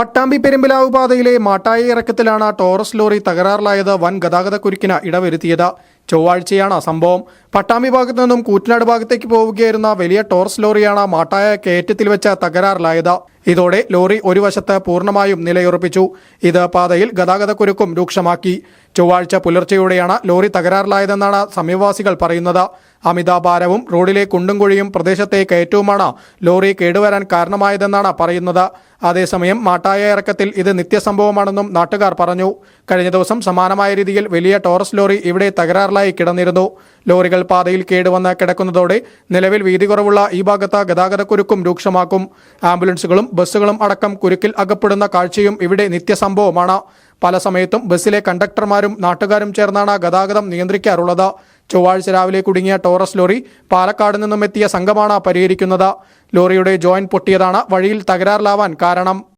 പട്ടാമ്പി പെരുമ്പിലാവ് പാതയിലെ Mattayi ഇറക്കത്തിലാണ് Taurus lorry തകരാറിലായത് വൻ ഗതാഗതക്കുരുക്കിന് ഇടവരുത്തിയത്. ചൊവ്വാഴ്ചയാണ് സംഭവം. പട്ടാമ്പി ഭാഗത്തു നിന്നും കൂറ്റനാട് ഭാഗത്തേക്ക് പോവുകയായിരുന്ന വലിയ ടോർസ് ലോറിയാണ് മാട്ടായ കയറ്റത്തിൽ വെച്ച തകരാറിലായത്. ഇതോടെ ലോറി ഒരു വശത്ത് പൂർണമായും നിലയുറപ്പിച്ചു. ഇത് പാതയിൽ ഗതാഗതക്കുരുക്കും രൂക്ഷമാക്കി. ചൊവ്വാഴ്ച പുലർച്ചെയോടെയാണ് ലോറി തകരാറിലായതെന്നാണ് സമീപവാസികൾ പറയുന്നത്. അമിതാഭാരവും റോഡിലെ കുണ്ടും കുഴിയും പ്രദേശത്തെ കയറ്റവുമാണ് ലോറി കേടുവരാൻ കാരണമായതെന്നാണ് പറയുന്നത്. അതേസമയം മാട്ടായ ഇറക്കത്തിൽ ഇത് നിത്യസംഭവമാണെന്നും നാട്ടുകാർ പറഞ്ഞു. കഴിഞ്ഞ ദിവസം സമാനമായ രീതിയിൽ വലിയ ടോറസ് ലോറി ഇവിടെ തകരാറിലായി കിടന്നിരുന്നു. ലോറികൾ പാതയിൽ കേടുവന്ന് കിടക്കുന്നതോടെ നിലവിൽ വീതി കുറവുള്ള ഈ ഭാഗത്ത് ഗതാഗതക്കുരുക്കും രൂക്ഷമാക്കും. ആംബുലൻസുകളും ബസ്സുകളും അടക്കം കുരുക്കിൽ അകപ്പെടുന്ന കാഴ്ചയും ഇവിടെ നിത്യസംഭവമാണ്. പല സമയത്തും ബസ്സിലെ കണ്ടക്ടർമാരും നാട്ടുകാരും ചേർന്നാണ് ഗതാഗതം നിയന്ത്രിക്കാറുള്ളത്. ചൊവ്വാഴ്ച രാവിലെ കുടുങ്ങിയ ടോറസ് ലോറി പാലക്കാട് നിന്നും എത്തിയ സംഘമാണ് പരിഹരിക്കുന്നത്. ലോറിയുടെ ജോയിന്റ് പൊട്ടിയതാണ് വഴിയിൽ തകരാറിലാവാൻ കാരണം.